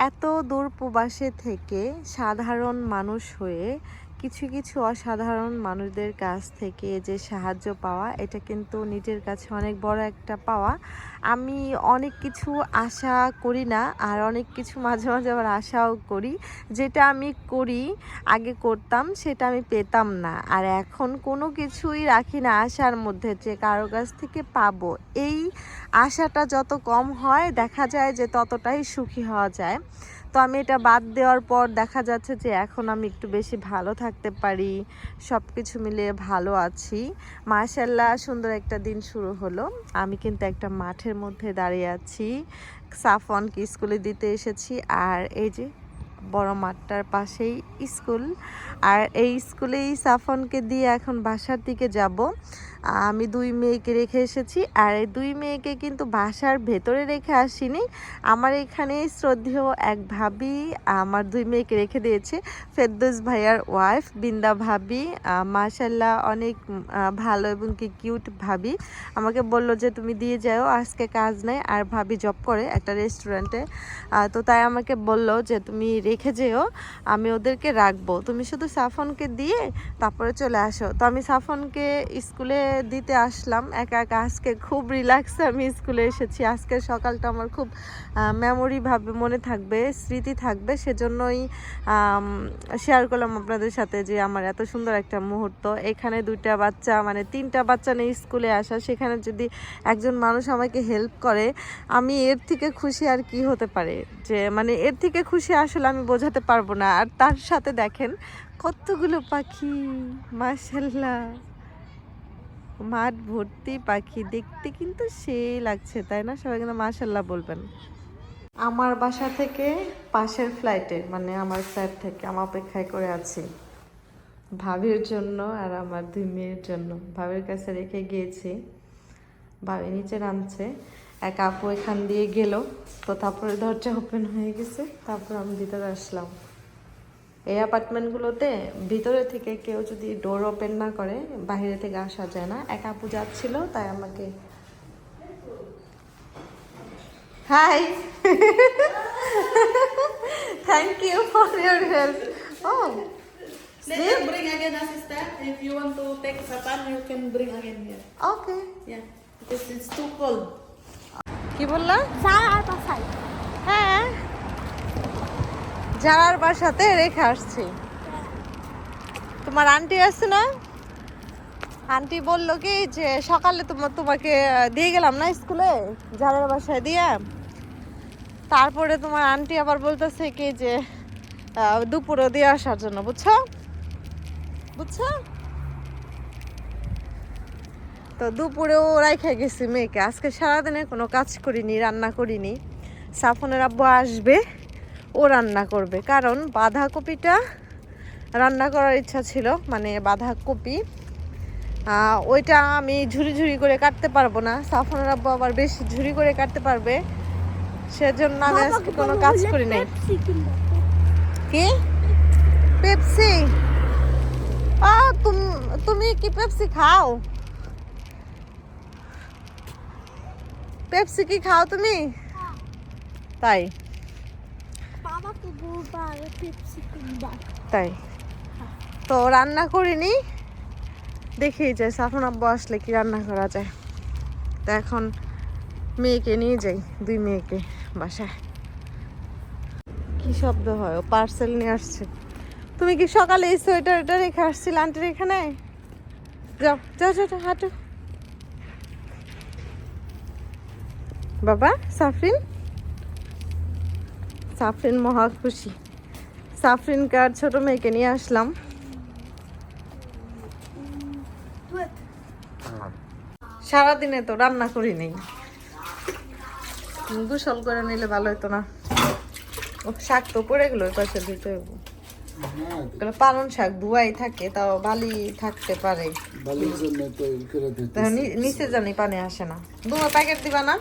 এত দূর প্রবাসে থেকে সাধারণ মানুষ হয়ে কিছু কিছু অসাধারণ মানুষদের কাছ থেকে যে সাহায্য পাওয়া, এটা কিন্তু নিজের কাছে অনেক বড় একটা পাওয়া। আমি অনেক কিছু আশা করি না, আর অনেক কিছু মাঝে মাঝে আবার আশাও করি। যেটা আমি করি, আগে করতাম, সেটা আমি পেতাম না। আর এখন কোনো কিছুই রাখি না আশার মধ্যে যে কারও কাছ থেকে পাবো। এই আশাটা যত কম হয়, দেখা যায় যে ততটাই সুখী হওয়া যায়। তো আমি এটা বাদ দেওয়ার পর দেখা যাচ্ছে যে এখন আমি একটু বেশি ভালো থাকতে পারি সব কিছু মিলিয়ে ভালো আছি। মার্শাল্লাহ সুন্দর একটা দিন শুরু হলো। আমি কিন্তু একটা মাঠের মধ্যে দাঁড়িয়ে আছি সাফনকে স্কুলে দিতে এসেছি। আর এই যে বড় মাঠটার পাশেই স্কুল। আর এই স্কুলেই সাফনকে দিয়ে এখন বাসার দিকে যাব। আমি দুই মেয়েকে রেখে এসেছি, আর এই দুই মেয়েকে কিন্তু বাসার ভেতরে রেখে আসিনি। আমার এখানে শ্রদ্ধেয় এক ভাবি, আমার দুই মেয়েকে রেখে দিয়েছে, ফেরদৌস ভাইয়ার ওয়াইফ বিন্দা ভাবি মাশাল্লাহ অনেক ভালো এবং কি কিউট ভাবি। আমাকে বলল যে, তুমি দিয়ে যাও, আজকে কাজ নেই, আর ভাবি জব করে একটা রেস্টুরেন্টে তো তাই আমাকে বলল যে, তুমি রেখে যেও, আমি ওদেরকে রাখব। তুমি শুধু সাফনকে দিয়ে তারপরে চলে আসো। তো আমি সাফনকে স্কুলে দিতে আসলাম। একা একা আজকে খুব রিল্যাক্সে আমি স্কুলে এসেছি। আজকে সকালটা আমার খুব মেমোরি ভাবে মনে থাকবে, স্মৃতি থাকবে। সেজন্যই শেয়ার করলাম আপনাদের সাথে যে আমার এত সুন্দর একটা মুহূর্ত। এখানে দুইটা বাচ্চা মানে তিনটা বাচ্চা নিয়ে স্কুলে আসা। সেখানে যদি একজন মানুষ আমাকে হেল্প করে, আমি এর থেকে খুশি আর কি হতে পারে? যে মানে এর থেকে খুশি আসলে আমি বোঝাতে পারব না। আর তার সাথে দেখেন কতগুলো পাখি মাশাল্লাহ মাঠ ভর্তি পাখি, দেখতে কিন্তু সেই লাগছে, তাই না? সবাই কিন্তু মাশাল্লাহ বলবেন। আমার বাসা থেকে পাশের ফ্লাইটে মানে আমার ফ্লাইট থেকে আমার অপেক্ষায় করে আছি। ভাবির জন্য আর আমার দুই মেয়ের জন্য। ভাবির কাছে রেখে গিয়েছি। ভাবি নিচে নামছে। এক আপু এখান দিয়ে গেল তো তারপরে দরজা ওপেন হয়ে গেছে তারপর আমি ভিতরে আসলাম এই অ্যাপার্টমেন্টগুলোতে ভিতরে থেকে কেউ যদি ডোর ওপেন না করে বাইরে থেকে আসা যায় না এক আপু যাচ্ছিল তাই আমাকে hi thank you for your help O Later bring again assistant. If you want to take satan, you can bring again here. Okay Yeah. Because it's too cold. কি বললা? হ্যাঁ। যারার বাসাতে রেখে আসছি। তোমার আন্টি আছে না? আন্টি বলল কি যে সকালে তোমার তোমাকে দিয়ে গেলাম না স্কুলে? যারার বাসায় দিয়ে। তারপরে তোমার আন্টি আবার বলতেছে কি যে দুপুরে দিয়ে আসার জন্য বুঝছ? বুঝছ? তো দুপুরেও রাইখে গেছি মেয়েকে। আজকে সারাদিনে কোনো কাজ করিনি রান্না করিনি। সাফনের আব্বু আসবে ও রান্না করবে। কারণ বাঁধাকপিটা রান্না করার ইচ্ছা ছিল মানে বাঁধাকপি। ওইটা আমি ঝুরি ঝুরি করে কাটতে পারব না। সাফনের আব্বু আবার বেশি ঝুরি করে কাটতে পারবে। সেজন্য আমি আজকে কোনো কাজ করি নাই। কি? পেপসি আ তুমি তুমি কি পেপসি খাও? পেপসি কি খাও তুমি? তাই? তাই? তো রান্না করিনি। দেখি যে সাফন আব্বু আসলে কি রান্না করা যায়। তো এখন মেয়েকে নিয়ে যাই দুই মেয়েকে বাসায়। কি শব্দ হয়? ও পার্সেল নিয়ে আসছে। তুমি কি সকালে এই সোয়েটারটা রেখে আসছিলে আন্টির এখানে? যাও যাও যাও যাও, হাঁটো। বাবা সাফরিন? সাফরিন মহা খুশি। সাফরিনকে আর ছোট মেয়েকে নিয়ে আসলাম। সারাদিনে তো রান্না করি নেই। গোসল করে নিলে ভালো হতো না। ও শাক তো পড়ে গেলো ওই পাশে দিতে। এগুলো পালন শাক ধুয়াই থাকে তাও বালি থাকতে পারে। নিচে জানি পানি আসে না। দুটো প্যাকেট দিবা না?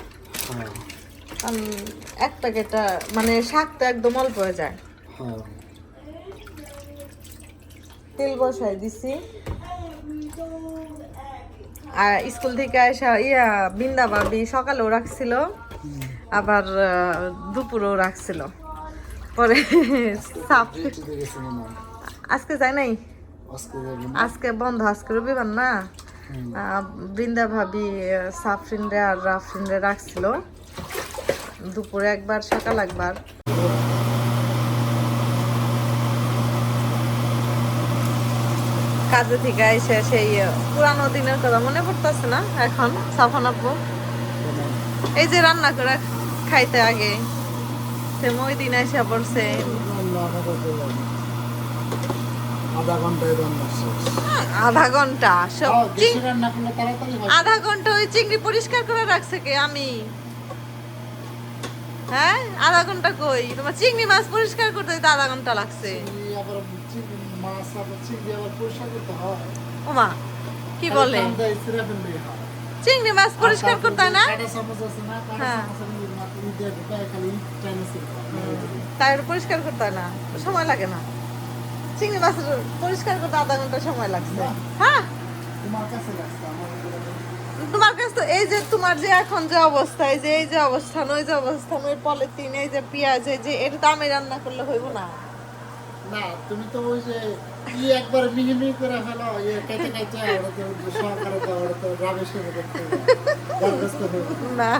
এক প্যাকেটটা মানে শাক তো একদম অল্প হয়ে যায়। হ্যাঁ। তেল বসাই দিছি। আর স্কুল থেকে আসা ইয়া বিন্দা ভাবি সকালেও রাখছিল আবার দুপুরেও রাখছিল। পরে সাপ আজকে যায় নাই? আজকে বন্ধ আজকে রবিবার না? বৃন্দা ভাবি সাফরিনরে আর রাফরিনরে রাখছিল। দুপুরে একবার, সকাল একবার। কাজে থেকে এসে সেই পুরানো দিনের কথা মনে পড়তেছে না এখন, সাফান আব্বু? এই যে রান্না করে খাইতে আগে, সে ওই দিন এসে পড়ছে। আধা করতে যাবে। আধা ঘন্টায় রান্না শেষ। আধা ঘণ্টা সব বেশি রান্না করলে তাড়াতাড়ি হয়। আধা ঘণ্টা ওই চিংড়ি পরিষ্কার করে রাখছে কে? আমি। হ্যাঁ? আধা ঘণ্টা কই? তোমার চিংড়ি মাছ পরিষ্কার করতে তো আধা ঘণ্টা লাগছে। আবার মাছ আবার চিংড়ি আবার পরিষ্কার করতে হয়। ওমা কি বলে? হয়। চিংড়ি মাছ পরিষ্কার করতে না? হ্যাঁ। হয়। তাই পরিষ্কার করতে হয় না। সময় লাগে না। চিংড়ি মাছ পরিষ্কার করতে আধা ঘণ্টা সময় লাগছে। হ্যাঁ? তোমার কাছে তো এই যে তোমার যে এখন যে অবস্থা এই যে এই যে অবস্থান ওই যে অবস্থান ওই পলিথিন এই যে পেঁয়াজ এই যে এটা তো আমি রান্না করলে হইব না। না তুমি তো ওই যে একবার মিহি মিহি করে ফেলো ইয়ে কেটে কেটে তো করতে। না।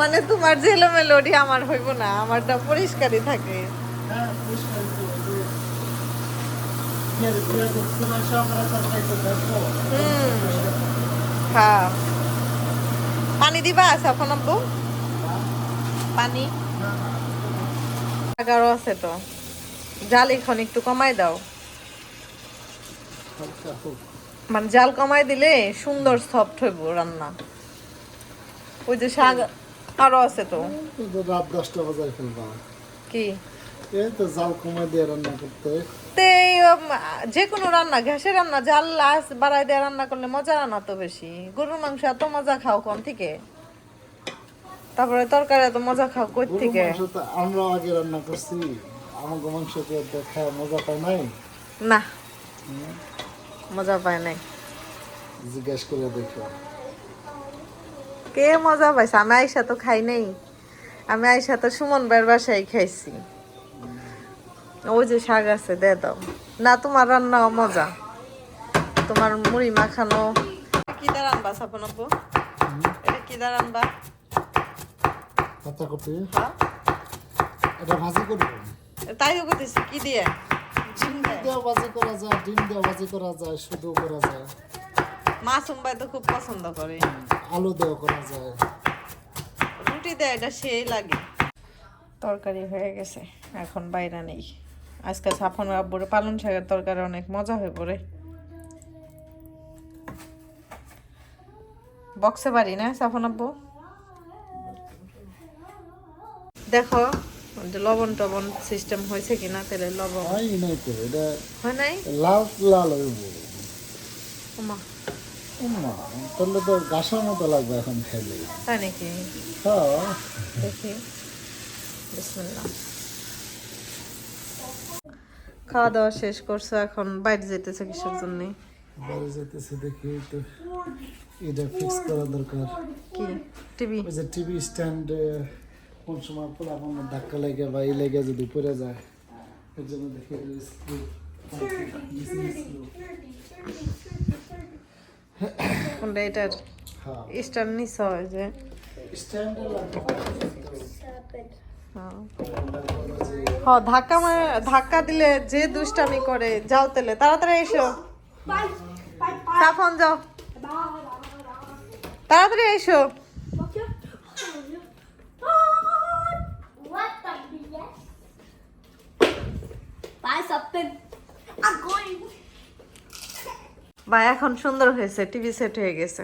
মানে তোমার জেলো মেলোডি আমার হইব না আমারটা পরিষ্কারই থাকে। হ্যাঁ, হ্যাঁ পানি দিবা সাফন আব্বু পানি এগারো আছে তো জাল এখন একটু কমাই দাও মানে জাল কমাই দিলে সুন্দর সফট হইব রান্না ওই যে শাক আরও আছে তো রাত দশটা বাজায় কি এই তো জাল কমে দিয়ে রান্না করতে। তে যে কোনো রান্না গ্যাসের রান্না জাল লাস বাড়াই দিয়ে রান্না করলে মজা রান্না তো বেশি। গরুর মাংস এত মজা খাও কোন থেকে? তারপরে তরকারি এত মজা খাও কই থেকে? আমরা আগে রান্না করছি। আমাকে মাংস তো দেখা মজা পায় নাই। না। মজা পায় নাই। জিজ্ঞেস করে দেখো। কে মজা পাইছে? আমি আইসা তো খাই নাই। আমি আইসা তো সুমন ভাইয়ের বাসায় খাইছি। ওই যে শাক আছে দে দাও। না তোমার রান্নাও মজা। তোমার মুড়ি মাখানো। কি দা রান্না সাপন আপু? এটা কি দা রান্না পাতা কপি হ্যাঁ? এটা ভাজি করব তাই তো করতেছি কি দিয়ে? ডিম দিয়েও ভাজি করা যায় ডিম দিয়েও ভাজি করা যায় শুধু করা যায়। মাসুম ভাই তো খুব পছন্দ করে। আলু দিয়েও করা যায়। রুটি দেয় এটা সেই লাগে। তরকারি হয়ে গেছে এখন বাইরে নেই। আজকে সাফন আব্বুরে পালন শাকের তরকারি অনেক মজা হয়ে পড়ে। বক্সে বাড়ি না সাফন আব্বু? দেখো লবণ টবণ সিস্টেম হয়েছে কিনা তেলে লবণ। হয় নাই তো এটা হয় নাই? লাল লাল হইব ওমা না তাহলে তো গাছের মতো লাগবে এখন খেলে। তাই নাকি? হ্যাঁ। দেখি। বিসমিল্লাহ। খাওয়া দাওয়া শেষ করছ এখন বাইরে যেতেছে কিসের জন্য? বাড়ি যেতেছে দেখি তো এটা ফিক্স করা দরকার। কি? টিভি? ওই যে টিভি স্ট্যান্ড কোন সময় পোলা কোনো ধাক্কা লেগে বা ই লেগে যদি পড়ে যায় এর জন্য দেখি কোনটা এটার? হ্যাঁ। স্টার নিচ হয় যে? স্ট্যান্ডে। হ, ধাক্কা মারে, ধাক্কা দিলে যে দুষ্টামি করে, যাও তেলে, তাড়াতাড়ি এসো. সাফন যাও. তাড়াতাড়ি এসো. বা এখন সুন্দর হয়েছে, টিভি সেট হয়ে গেছে